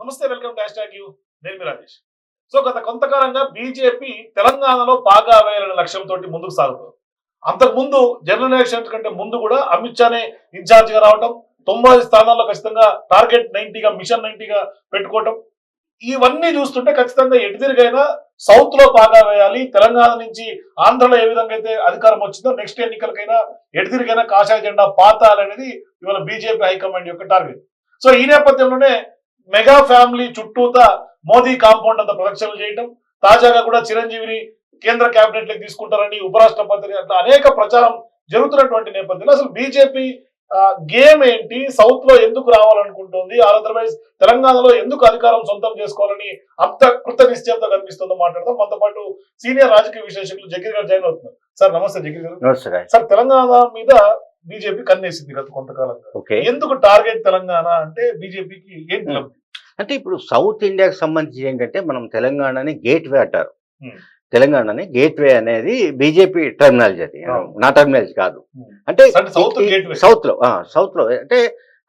నమస్తే welcome to hash you. నేను మీ Rajesh. So గత కొంతకాలంగా బీజేపీ తెలంగాణలో బాగా వేయాలనే లక్ష్యంతో ముందుకు సాగుతుంది. అంతకుముందు జనరల్ ఎలక్షన్స్ కంటే ముందు కూడా అమిత్ షానే ఇన్ఛార్జ్గా రావటం తొంభై స్థానాల్లో ఖచ్చితంగా టార్గెట్ నైన్టీగా మిషన్ నైన్టీగా పెట్టుకోవటం ఇవన్నీ చూస్తుంటే ఖచ్చితంగా ఎటుదిరిగైనా సౌత్లో బాగా వేయాలి తెలంగాణ నుంచి ఆంధ్రలో ఏ విధంగా అయితే అధికారం వచ్చిందో నెక్స్ట్ ఎన్నికలకైనా ఎటుదిరిగైనా కాషాయ జెండా పాతాలనేది ఇవాళ బీజేపీ హైకమాండ్ యొక్క టార్గెట్. సో ఈ నేపథ్యంలోనే మెగా ఫ్యామిలీ చుట్టూతా మోదీ కాంపౌండ్ అంత ప్రదక్షిణలు చేయటం తాజాగా కూడా చిరంజీవిని కేంద్ర కేబినెట్లోకి తీసుకుంటారని ఉపరాష్ట్రపతి అట్లా అనేక ప్రచారం జరుగుతున్నటువంటి నేపథ్యంలో అసలు బీజేపీ గేమ్ ఏంటి? సౌత్లో ఎందుకు రావాలనుకుంటుంది? అదర్వైజ్ తెలంగాణలో ఎందుకు అధికారం సొంతం చేసుకోవాలని అంత కృత నిశ్చయంతో కనిపిస్తుందో మాట్లాడదాం. మనతో పాటు సీనియర్ రాజకీయ విశ్లేషకులు జగీర్ గారు జాయిన్ అవుతున్నారు. సార్ నమస్తే జగీర్ గారు. సార్ తెలంగాణ మీద బీజేపీ కన్నేసింది గత కొంతకాలంగా. ఓకే. ఎందుకు టార్గెట్ తెలంగాణ అంటే బీజేపీకి ఏంటి? అంటే ఇప్పుడు సౌత్ ఇండియాకి సంబంధించి ఏంటంటే మనం తెలంగాణని గేట్ వే అంటారు. తెలంగాణని గేట్ వే అనేది బీజేపీ టర్మినాలజీ అది. నా టర్మినాలజీ కాదు. అంటే సౌత్లో సౌత్లో అంటే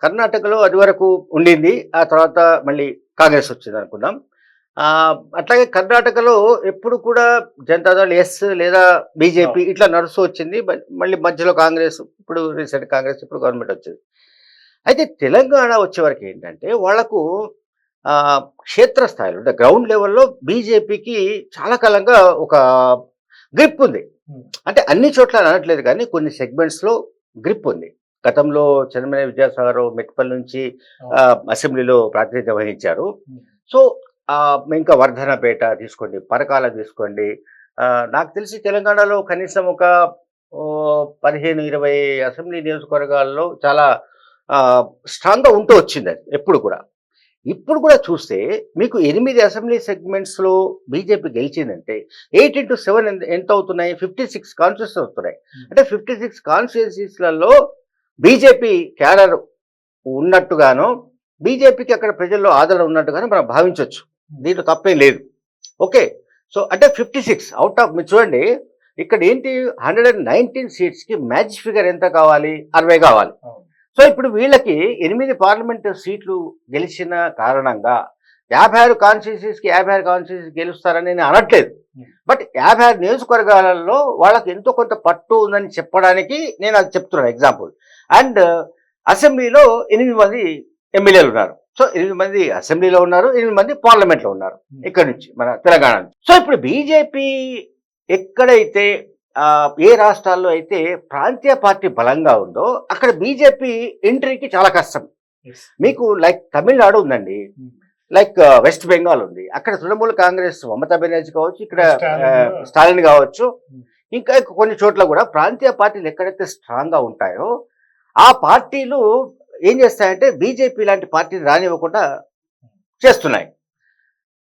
కర్ణాటకలో అది వరకు ఉండింది. ఆ తర్వాత మళ్ళీ కాంగ్రెస్ వచ్చింది అనుకుందాం. అట్లాగే కర్ణాటకలో ఎప్పుడు కూడా జనతాదళ్ ఎస్ లేదా బీజేపీ ఇట్లా నడుస్తూ వచ్చింది. మళ్ళీ మధ్యలో కాంగ్రెస్ ఇప్పుడు రీసెంట్ కాంగ్రెస్ ఇప్పుడు గవర్నమెంట్ వచ్చింది. అయితే తెలంగాణ వచ్చే వరకు ఏంటంటే వాళ్ళకు క్షేత్రస్థాయిలో అంటే గ్రౌండ్ లెవెల్లో బీజేపీకి చాలా కాలంగా ఒక గ్రిప్ ఉంది. అంటే అన్ని చోట్ల అనట్లేదు కానీ కొన్ని సెగ్మెంట్స్లో గ్రిప్ ఉంది గతంలో చంద్రమనే విద్యాసాగర్ మెట్పల్ నుంచి అసెంబ్లీలో ప్రాతినిధ్యం వహించారు. సో ఇంకా వర్ధనపేట తీసుకోండి పరకాల తీసుకోండి. నాకు తెలిసి తెలంగాణలో కనీసం ఒక పదిహేను ఇరవై అసెంబ్లీ నియోజకవర్గాల్లో చాలా స్ట్రాంగ్గా ఉంటూ వచ్చింది అది ఎప్పుడు కూడా. ఇప్పుడు కూడా చూస్తే మీకు ఎనిమిది అసెంబ్లీ సెగ్మెంట్స్లో బీజేపీ గెలిచిందంటే ఎయిట్ ఇంటూ సెవెన్ ఎంత అవుతున్నాయి? ఫిఫ్టీ సిక్స్ కాన్స్టిట్యూన్స్ అవుతున్నాయి. అంటే ఫిఫ్టీ సిక్స్ కాన్స్టిట్యున్సీస్లలో బీజేపీ క్యాడర్ ఉన్నట్టుగాను బీజేపీకి అక్కడ ప్రజల్లో ఆదరణ ఉన్నట్టుగాను మనం భావించవచ్చు దీంట్లో తప్పేం లేదు. ఓకే. సో అంటే ఫిఫ్టీ సిక్స్ అవుట్ ఆఫ్ మీరు చూడండి ఇక్కడ ఏంటి? హండ్రెడ్ అండ్ నైన్టీన్ సీట్స్కి మ్యాచ్ ఫిగర్ ఎంత కావాలి? అరవై కావాలి. సో ఇప్పుడు వీళ్ళకి ఎనిమిది పార్లమెంట్ సీట్లు గెలిచిన కారణంగా యాభై ఆరు కాన్స్టిట్యూన్సీస్కి యాభై ఆరు కాన్స్టిట్యూన్సీ గెలుస్తారని నేను అనట్లేదు. బట్ యాభై ఆరు నియోజకవర్గాలలో వాళ్ళకి ఎంతో కొంత పట్టు ఉందని చెప్పడానికి నేను అది చెప్తున్నాను ఎగ్జాంపుల్ అండ్ అసెంబ్లీలో ఎనిమిది మంది ఎమ్మెల్యేలు ఉన్నారు సో ఎనిమిది మంది అసెంబ్లీలో ఉన్నారు ఎనిమిది మంది పార్లమెంట్లో ఉన్నారు. ఇక్కడ నుంచి మన తెలంగాణ సో ఇప్పుడు బీజేపీ ఎక్కడైతే ఏ రాష్ట్రాల్లో అయితే ప్రాంతీయ పార్టీ బలంగా ఉందో అక్కడ బీజేపీ ఎంట్రీకి చాలా కష్టం. మీకు లైక్ తమిళనాడు ఉందండి Hmm. లైక్ వెస్ట్ బెంగాల్ ఉంది అక్కడ తృణమూల కాంగ్రెస్ మమతా బెనర్జీ కావచ్చు ఇక్కడ స్టాలిన్ కావచ్చు Hmm. ఇంకా కొన్ని చోట్ల కూడా ప్రాంతీయ పార్టీలు ఎక్కడైతే స్ట్రాంగ్గా ఉంటాయో ఆ పార్టీలు ఏం చేస్తాయంటే బీజేపీ లాంటి పార్టీని రానివ్వకుండా చేస్తున్నాయి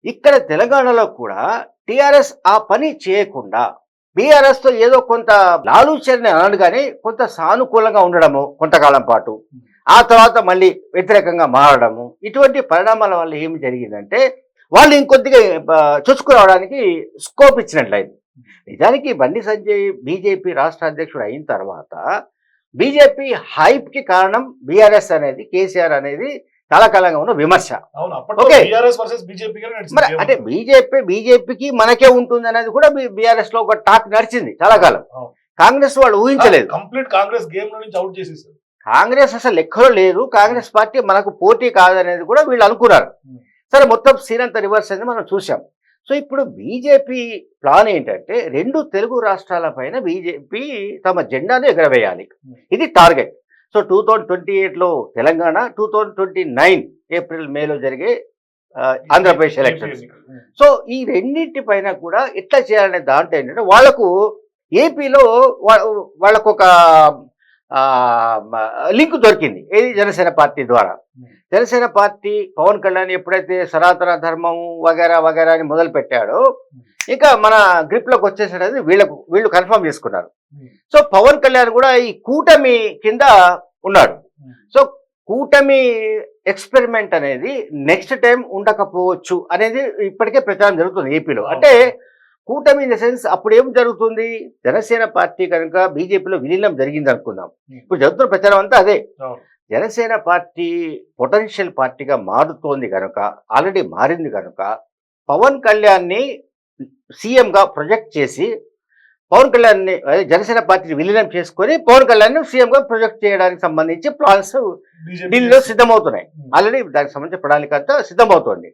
ఇక్కడ తెలంగాణలో కూడా టిఆర్ఎస్ ఆ పని చేయకుండా తో ఏదో కొంత లాలూచర్ని అనడు కానీ కొంత సానుకూలంగా ఉండడము కొంతకాలం పాటు. ఆ తర్వాత మళ్ళీ వ్యతిరేకంగా మారడము. ఇటువంటి పరిణామాల వల్ల ఏమి జరిగిందంటే వాళ్ళు ఇంకొద్దిగా చూసుకురావడానికి చొచ్చుకురావడానికి స్కోప్ ఇచ్చినట్లయింది. నిజానికి బండి సంజయ్ బీజేపీ రాష్ట్ర అధ్యక్షుడు అయిన తర్వాత బీజేపీ హైప్కి కారణం బీఆర్ఎస్ అనేది కేసీఆర్ అనేది చాలా కాలంగా ఉన్న విమర్శ. మరి అంటే బీజేపీ బీజేపీకి మనకే ఉంటుంది అనేది కూడా బీఆర్ఎస్లో ఒక టాక్ నడిచింది చాలా కాలం. కాంగ్రెస్ వాళ్ళు ఊహించలేదు. కంప్లీట్ కాంగ్రెస్ గేమ్ నుంచి అవుట్ చేసేసారు. కాంగ్రెస్ అసలు లెక్కలో లేదు. కాంగ్రెస్ పార్టీ మనకు పోటీ కాదనేది కూడా వీళ్ళు అనుకున్నారు. సరే మొత్తం సీన్ అంతా రివర్స్ అయింది మనం చూసాం సో ఇప్పుడు బీజేపీ ప్లాన్ ఏంటంటే రెండు తెలుగు రాష్ట్రాల పైన బీజేపీ తమ జెండాను ఎగరవేయాలి. ఇది target. So two thousand twenty ఎయిట్లో Telangana two thousand twenty nine April మేలో జరిగే ఆంధ్రప్రదేశ్ ఎలక్షన్స్ సో ఈ రెండింటి పైన కూడా ఎట్లా చేయాలనే దాంట్లో ఏంటంటే వాళ్ళకు ఏపీలో వాళ్ళకు ఒక లింక్ దొరికింది. ఏది? జనసేన పార్టీ ద్వారా. జనసేన పార్టీ పవన్ కళ్యాణ్ ఎప్పుడైతే సనాతన ధర్మం వగేరా వగేరా అని మొదలు పెట్టాడో ఇంకా మన గ్రిప్లోకి వచ్చేసరికి వీళ్ళకు వీళ్ళు కన్ఫర్మ్ చేసుకున్నారు. సో పవన్ కళ్యాణ్ కూడా ఈ కూటమి కింద ఉన్నాడు. సో కూటమి ఎక్స్పెరిమెంట్ అనేది నెక్స్ట్ టైం ఉండకపోవచ్చు అనేది ఇప్పటికే ప్రచారం జరుగుతుంది ఏపీలో. అంటే కూటమి ఇన్ ద సెన్స్ అప్పుడు ఏం జరుగుతుంది? జనసేన పార్టీ కనుక బీజేపీలో విలీనం జరిగింది అనుకుందాం. ఇప్పుడు జరుగుతున్న ప్రచారం అంతా అదే. జనసేన పార్టీ పొటెన్షియల్ పార్టీగా మారుతోంది కనుక ఆల్రెడీ మారింది కనుక పవన్ కళ్యాణ్ని సీఎంగా ప్రొజెక్ట్ చేసి పవన్ కళ్యాణ్ని అదే జనసేన పార్టీని విలీనం చేసుకొని పవన్ కళ్యాణ్ని సీఎంగా ప్రొజెక్ట్ చేయడానికి సంబంధించి ప్లాన్స్ ఢిల్లీలో సిద్ధమవుతున్నాయి. ఆల్రెడీ దానికి సంబంధించిన ప్రణాళిక అంతా సిద్ధమవుతోంది.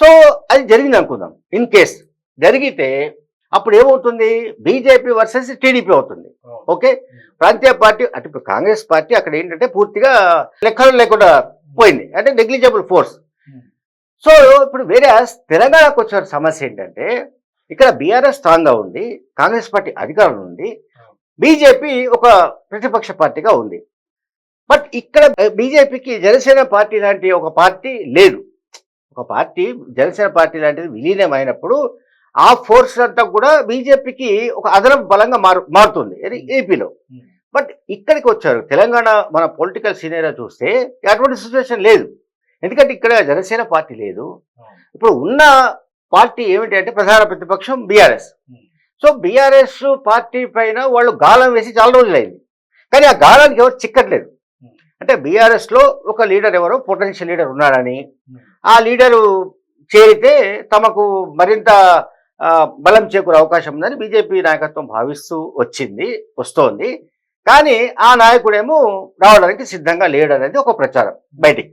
సో అది జరిగింది అనుకుందాం. ఇన్ కేస్ జరిగితే అప్పుడు ఏమవుతుంది? బీజేపీ వర్సెస్ టీడీపీ అవుతుంది. ఓకే? ప్రాంతీయ పార్టీ అంటే ఇప్పుడు కాంగ్రెస్ పార్టీ అక్కడ ఏంటంటే పూర్తిగా లెక్కలు లేకుండా పోయింది. అంటే నెగ్లిజబుల్ ఫోర్స్. సో ఇప్పుడు వేరే తెలంగాణకు వచ్చిన సమస్య ఏంటంటే ఇక్కడ బీఆర్ఎస్ స్ట్రాంగ్గా ఉంది కాంగ్రెస్ పార్టీ అధికారంలో ఉంది బీజేపీ ఒక ప్రతిపక్ష పార్టీగా ఉంది. బట్ ఇక్కడ బీజేపీకి జనసేన పార్టీ లాంటి ఒక పార్టీ లేదు. ఒక పార్టీ జనసేన పార్టీ లాంటిది విలీనం అయినప్పుడు ఆ ఫోర్స్ అంతా కూడా బీజేపీకి ఒక అదనపు బలంగా మారు మారుతుంది ఏపీలో. బట్ ఇక్కడికి వచ్చారు తెలంగాణ మన పొలిటికల్ సీనియర్ చూస్తే అటువంటి సిచ్యువేషన్ లేదు. ఎందుకంటే ఇక్కడ జనసేన పార్టీ లేదు. ఇప్పుడు ఉన్న పార్టీ ఏమిటి అంటే ప్రధాన ప్రతిపక్షం బీఆర్ఎస్. సో బీఆర్ఎస్ పార్టీ పైన వాళ్ళు గాలం వేసి చాలా రోజులైంది కానీ ఆ గాలానికి ఎవరు చిక్కట్లేదు. అంటే బీఆర్ఎస్లో ఒక లీడర్ ఎవరో పొటెన్షియల్ లీడర్ ఉన్నాడని. ఆ లీడరు చేరితే తమకు మరింత బలం చేకూరే అవకాశం ఉందని బీజేపీ నాయకత్వం భావిస్తూ వచ్చింది వస్తోంది కానీ ఆ నాయకుడేమో రావడానికి సిద్ధంగా లేడు అనేది ఒక ప్రచారం బయటికి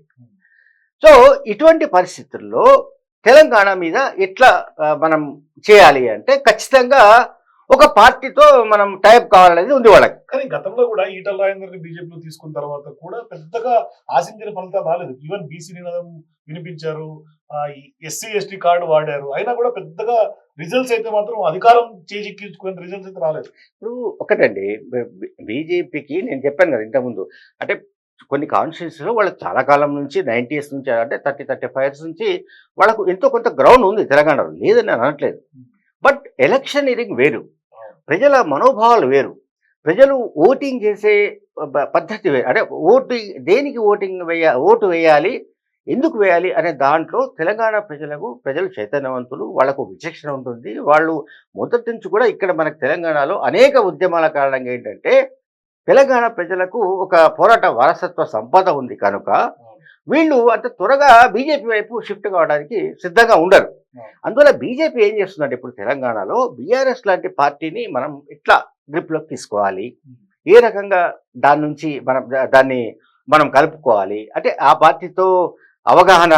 సో ఇటువంటి పరిస్థితుల్లో తెలంగాణ మీద ఎట్లా మనం చేయాలి అంటే ఖచ్చితంగా ఒక పార్టీతో మనం టైప్ కావాలనేది ఉంది వాళ్ళకి. కానీ గతంలో కూడా ఈటల రాజేందర్ బీజేపీలో తీసుకున్న తర్వాత కూడా పెద్దగా ఆశించిన ఫలితాలు రాలేదు. ఈవెన్ బీసీ నినాదం వినిపించారు ఎస్సీ ఎస్టీ కార్డు వాడారు. అయినా కూడా పెద్దగా రిజల్ట్స్ అయితే మాత్రం అధికారం చేజిక్కించుకునే రిజల్ట్స్ అయితే రాలేదు. ఇప్పుడు ఒకటండి బీజేపీకి నేను చెప్పాను కదా ఇంతకుముందు. అంటే కొన్ని కాన్స్టిట్యూన్సీలో వాళ్ళకి చాలా కాలం నుంచి నైంటీస్ నుంచి అంటే థర్టీ థర్టీ ఫైవ్ ఇయర్స్ నుంచి వాళ్ళకు ఎంతో కొంత గ్రౌండ్ ఉంది తెలంగాణలో. లేదని నేను అనట్లేదు. బట్ ఎలక్షన్ ఇరింగ్ వేరు. ప్రజల మనోభావాలు వేరు. ప్రజలు ఓటింగ్ చేసే పద్ధతి వేరు అంటే ఓటు దేనికి ఓటింగ్ వేయ ఓటు వేయాలి ఎందుకు వేయాలి అనే దాంట్లో తెలంగాణ ప్రజలకు ప్రజలు చైతన్యవంతులు వాళ్ళకు విచక్షణ ఉంటుంది. వాళ్ళు మొదటి నుంచి కూడా ఇక్కడ మనకు తెలంగాణలో అనేక ఉద్యమాల కారణంగా ఏంటంటే తెలంగాణ ప్రజలకు ఒక పోరాట వారసత్వ సంపద ఉంది కనుక వీళ్ళు అంత త్వరగా బీజేపీ వైపు షిఫ్ట్ కావడానికి సిద్ధంగా ఉండరు. అందువల్ల బీజేపీ ఏం చేస్తుందంటే ఇప్పుడు తెలంగాణలో బీఆర్ఎస్ లాంటి పార్టీని మనం ఇట్లా గ్రిప్లోకి తీసుకోవాలి? ఏ రకంగా దాని నుంచి మనం దాన్ని మనం కలుపుకోవాలి? అంటే ఆ పార్టీతో అవగాహన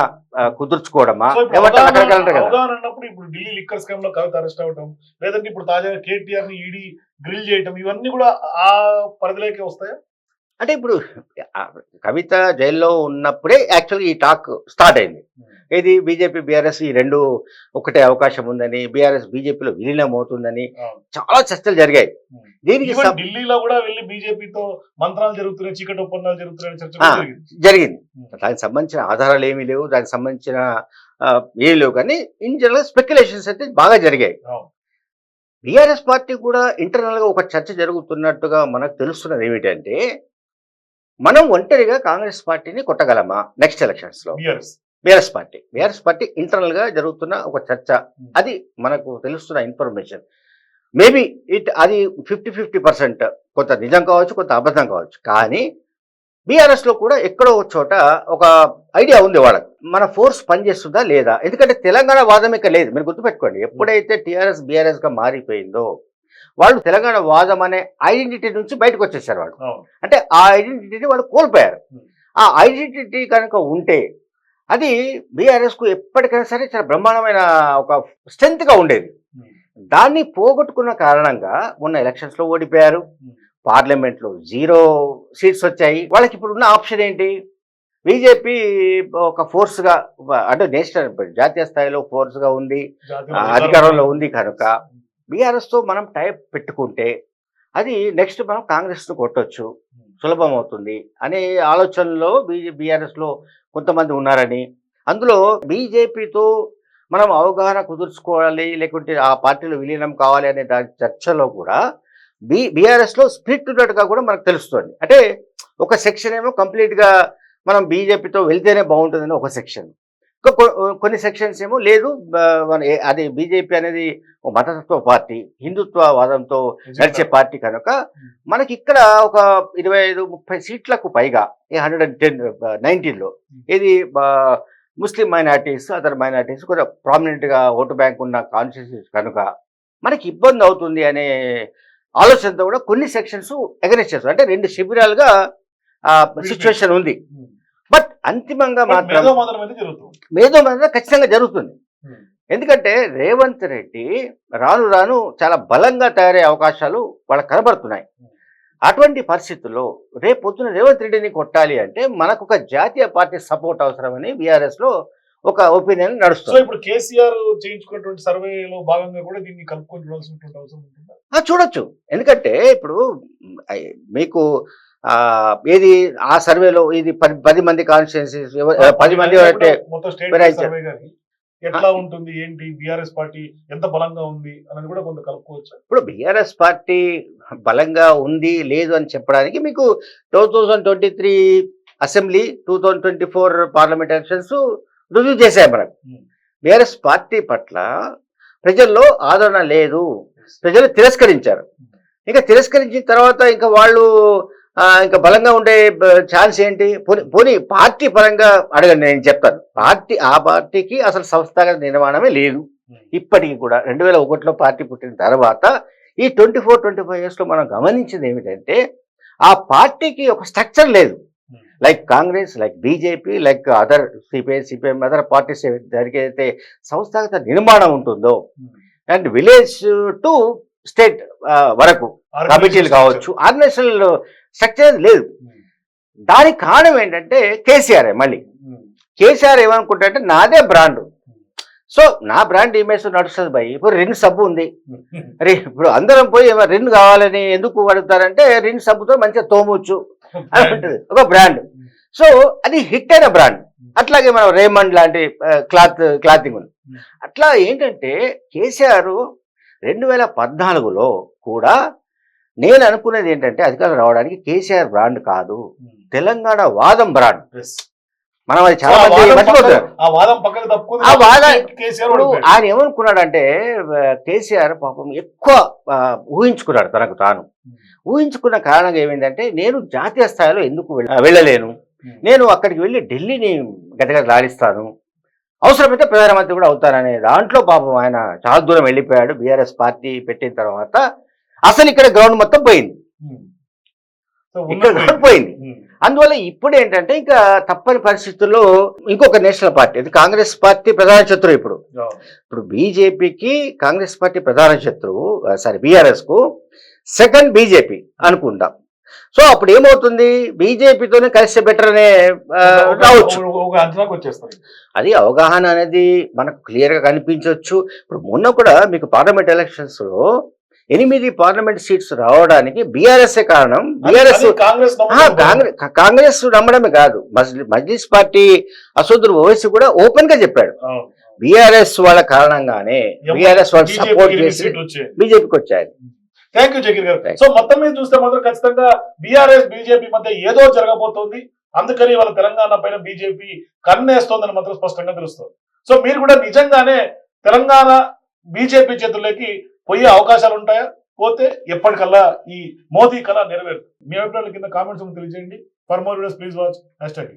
కుదుర్చుకోవడమా? సో ఇప్పుడు కదా? అన్నప్పుడు ఢిల్లీ లిక్కర్ స్కామ్లో కవిత అరెస్ట్ అవ్వటం లేదంటే ఇప్పుడు తాజాగా కేటీఆర్ని ఈడీ గ్రిల్ చేయటం ఇవన్నీ కూడా ఆ పరిధిలోకి వస్తాయా? అంటే ఇప్పుడు కవిత జైల్లో ఉన్నప్పుడే యాక్చువల్గా ఈ టాక్ స్టార్ట్ అయింది ఏది బీజేపీ బీఆర్ఎస్ ఈ రెండు ఒకటే అవకాశం ఉందని బీఆర్ఎస్ బీజేపీలో విలీనం అవుతుందని. చాలా చర్చలు జరిగాయి దీనికి ఢిల్లీలో కూడా వెళ్ళి బీజేపీతో మంత్రాలు జరుగుతున్నాయి చీకటి ఒప్పందాలు. కూడా జరిగింది. దానికి సంబంధించిన ఆధారాలు ఏమీ లేవు దానికి సంబంధించిన ఏం లేవు కానీ ఇన్ జనరల్ స్పెక్యులేషన్స్ అయితే బాగా జరిగాయి. బీఆర్ఎస్ పార్టీ కూడా ఇంటర్నల్గా ఒక చర్చ జరుగుతున్నట్టుగా మనకు తెలుస్తున్నది ఏమిటంటే మనం ఒంటరిగా కాంగ్రెస్ పార్టీని కొట్టగలమా నెక్స్ట్ ఎలక్షన్స్లో? బీఆర్ఎస్. పార్టీ. బీఆర్ఎస్ పార్టీ ఇంటర్నల్గా జరుగుతున్న ఒక చర్చ. అది మనకు తెలుస్తున్న ఇన్ఫర్మేషన్ మేబీ ఇట్ అది ఫిఫ్టీ ఫిఫ్టీ పర్సెంట్ కొంత నిజం కావచ్చు కొంత అబద్ధం కావచ్చు. కానీ బీఆర్ఎస్లో కూడా ఎక్కడో ఒక చోట ఒక ఐడియా ఉంది వాళ్ళకి. మన ఫోర్స్ పనిచేస్తుందా లేదా? ఎందుకంటే తెలంగాణ వాదం ఇక లేదు. మీరు గుర్తుపెట్టుకోండి. ఎప్పుడైతే టీఆర్ఎస్ బీఆర్ఎస్గా మారిపోయిందో వాళ్ళు తెలంగాణ వాదం అనే ఐడెంటిటీ నుంచి బయటకు వచ్చేసారు వాళ్ళు. అంటే ఆ ఐడెంటిటీని వాళ్ళు కోల్పోయారు. ఆ ఐడెంటిటీ కనుక ఉంటే అది బీఆర్ఎస్కు ఎప్పటికైనా సరే చాలా బ్రహ్మాండమైన ఒక స్ట్రెంత్గా ఉండేది. దాన్ని పోగొట్టుకున్న కారణంగా మొన్న ఎలక్షన్స్లో ఓడిపోయారు. Hmm. పార్లమెంట్లో జీరో సీట్స్ వచ్చాయి. వాళ్ళకి ఇప్పుడు ఉన్న ఆప్షన్ ఏంటి? బీజేపీ ఒక ఫోర్స్గా అంటే నేషనల్ జాతీయ స్థాయిలో ఫోర్స్గా ఉంది అధికారంలో ఉంది కనుక బీఆర్ఎస్తో మనం టైప్ పెట్టుకుంటే అది నెక్స్ట్ మనం కాంగ్రెస్ను కొట్టొచ్చు సులభం అవుతుంది అనే ఆలోచనలో బీజే బీఆర్ఎస్లో కొంతమంది ఉన్నారని. అందులో బీజేపీతో మనం అవగాహన కుదుర్చుకోవాలి లేకుంటే ఆ పార్టీలో విలీనం కావాలి అనే దాని చర్చలో కూడా బీ బీఆర్ఎస్లో స్ప్లిట్ ఉన్నట్టుగా కూడా మనకు తెలుస్తుంది. అంటే ఒక సెక్షన్ ఏమో కంప్లీట్గా మనం బీజేపీతో వెళ్తేనే బాగుంటుందని ఒక సెక్షన్. కొన్ని సెక్షన్స్ ఏమో లేదు. అది బీజేపీ అనేది మతతత్వ పార్టీ హిందుత్వ వాదంతో నడిచే పార్టీ కనుక మనకి ఇక్కడ ఒక ఇరవై ఐదు ముప్పై సీట్లకు పైగా ఈ హండ్రెడ్ అండ్ టెన్ నైన్టీన్లో ఇది ముస్లిం మైనార్టీస్ అదర్ మైనార్టీస్ కూడా ప్రామినెంట్గా ఓటు బ్యాంక్ ఉన్న కాన్స్టిట్యూన్స్ కనుక మనకి ఇబ్బంది అవుతుంది అనే ఆలోచనతో కూడా కొన్ని సెక్షన్స్ ఎగరెస్ట్ చేస్తారు అంటే రెండు శిబిరాలుగా సిచ్యువేషన్ ఉంది. బట్ అంతిమంగా మాత్రం మేధో మీద ఖచ్చితంగా జరుగుతుంది. ఎందుకంటే రేవంత్ రెడ్డి రాను రాను చాలా బలంగా తయారయ్యే అవకాశాలు వాళ్ళకి కనబడుతున్నాయి. అటువంటి పరిస్థితుల్లో రేపు పొద్దున రేవంత్ రెడ్డిని కొట్టాలి అంటే మనకు ఒక జాతీయ పార్టీ సపోర్ట్ అవసరమని బీఆర్ఎస్లో ఒక ఒపీనియన్ నడుస్తుంది. ఇప్పుడు కేసీఆర్ చేయించుకున్నటువంటి సర్వేలో భాగంగా కూడా దీన్ని కలుపుకొని చూడాల్సినటువంటి అవసరం చూడొచ్చు. ఎందుకంటే ఇప్పుడు మీకు ఏది ఆ సర్వేలో ఇది పది పది మంది కాన్స్టిట్యున్సీస్ పది మంది గాని ఎట్లా ఉంటుంది ఏంటి బిఆర్ఎస్ పార్టీ ఎంత బలంగా ఉంది అనేది కూడా కొంత కలుపుకోవచ్చు ఇప్పుడు బీఆర్ఎస్ పార్టీ బలంగా ఉంది లేదు అని చెప్పడానికి మీకు two thousand twenty three assembly two thousand twenty four parliament elections రుజువు చేశాయి మనం Hmm. బీఆర్ఎస్ పార్టీ పట్ల ప్రజల్లో ఆదరణ లేదు. ప్రజలు తిరస్కరించారు. ఇంకా తిరస్కరించిన తర్వాత ఇంకా వాళ్ళు ఇంకా బలంగా ఉండే ఛాన్స్ ఏంటి? పోనీ పోనీ పార్టీ పరంగా అడగండి నేను చెప్తాను. పార్టీ ఆ పార్టీకి అసలు సంస్థాగత నిర్మాణమే లేదు. ఇప్పటికీ కూడా రెండు వేల ఒకటిలో పార్టీ పుట్టిన తర్వాత ఈ ట్వంటీ ఫోర్ ట్వంటీ ఫైవ్ ఇయర్స్లో మనం గమనించింది ఏమిటంటే ఆ పార్టీకి ఒక స్ట్రక్చర్ లేదు. Like Congress like BJP like other CPI CPM other parties దానికి అయితే సంస్థాగత నిర్మాణం ఉంటుందో అండ్ విలేజ్ టు స్టేట్ వరకు కమిటీలు కావచ్చు ఆర్గనైజేషనల్ స్ట్రక్చర్ లేదు. దానికి కారణం ఏంటంటే కేసీఆర్ మళ్ళీ. కేసీఆర్ ఏమనుకుంటారంటే నాదే బ్రాండ్. సో నా బ్రాండ్ ఇమేజ్ నడుస్తుంది భయ్. ఇప్పుడు రిన్ సబ్బు ఉంది. అరే ఇప్పుడు అందరం పోయి రిన్ కావాలని ఎందుకు అడుగుతారంటే రిన్ సబ్బుతో మంచిగా తోమొచ్చు అని ఉంటుంది. ఒక బ్రాండ్. సో అది హిట్ అయిన బ్రాండ్. అట్లాగే మనం రేమండ్ లాంటి క్లాత్ క్లాతింగ్ ఉంది. అట్లా ఏంటంటే కేసీఆర్ రెండు వేల పద్నాలుగులో కూడా నేను అనుకునేది ఏంటంటే అధికారం రావడానికి కేసీఆర్ బ్రాండ్ కాదు. తెలంగాణ వాదం బ్రాండ్. మనం అది చాలా మంది మర్చిపోతున్నారు. ఆయన ఏమనుకున్నాడంటే కేసీఆర్ పాపం ఎక్కువ ఊహించుకున్నాడు తనకు తాను. ఊహించుకున్న కారణంగా ఏమైందంటే నేను జాతీయ స్థాయిలో ఎందుకు వెళ్ళ- వెళ్ళలేను. నేను అక్కడికి వెళ్ళి ఢిల్లీని గతగతలాడిస్తాను అవసరమైతే ప్రధానమంత్రి కూడా అవుతాననే దాంట్లో పాపం ఆయన చాలా దూరం వెళ్ళిపోయాడు బీఆర్ఎస్ పార్టీ పెట్టిన తర్వాత అసలు ఇక్కడ గ్రౌండ్ మొత్తం పోయింది. సో ఇక్కడ గ్రౌండ్ పోయింది ఉమ్. అందువల్ల ఇప్పుడు ఏంటంటే ఇంకా తప్పని పరిస్థితుల్లో ఇంకొక నేషనల్ పార్టీ అది కాంగ్రెస్ పార్టీ ప్రధాన శత్రువు ఇప్పుడు. ఇప్పుడు బీజేపీకి కాంగ్రెస్ పార్టీ ప్రధాన శత్రువు సారీ బీఆర్ఎస్కు సెకండ్ బీజేపీ అనుకుందాం సో అప్పుడు ఏమవుతుంది? బీజేపీతోనే కలిసి బెటర్ అనే రావచ్చు. అది అవగాహన అనేది మనకు క్లియర్గా కనిపించవచ్చు. ఇప్పుడు మొన్న కూడా మీకు పార్లమెంట్ ఎలక్షన్స్లో ఎనిమిది పార్లమెంట్ సీట్స్ రావడానికి బీఆర్ఎస్ కారణం? బీఆర్ఎస్ కాంగ్రెస్ కాంగ్రెస్ కాంగ్రెస్ నమ్మడమే కాదు. మజ్లి- మజ్లిస్ పార్టీ అసోదరు ఓవైసీ కూడా ఓపెన్గా చెప్పాడు. బీఆర్ఎస్ వాళ్ళ కారణంగానే బీఆర్ఎస్ వాళ్ళు సపోర్ట్ చేసి బీజేపీకి వచ్చారు థ్యాంక్ యూ జగీర్ గారు. సో మొత్తం మీద చూస్తే మాత్రం ఖచ్చితంగా బీఆర్ఎస్ బీజేపీ మధ్య ఏదో జరగబోతోంది. అందుకని వాళ్ళ తెలంగాణ పైన బీజేపీ కన్నేస్తోందని మాత్రం స్పష్టంగా తెలుస్తుంది. సో మీరు కూడా నిజంగానే తెలంగాణ బీజేపీ చేతుల్లోకి పోయే అవకాశాలు ఉంటాయా? పోతే ఎప్పటికల్లా ఈ మోదీ కళ నెరవేరు మీ అభిప్రాయాల కింద కామెంట్స్ తెలియజేయండి. For more videos please watch hashtag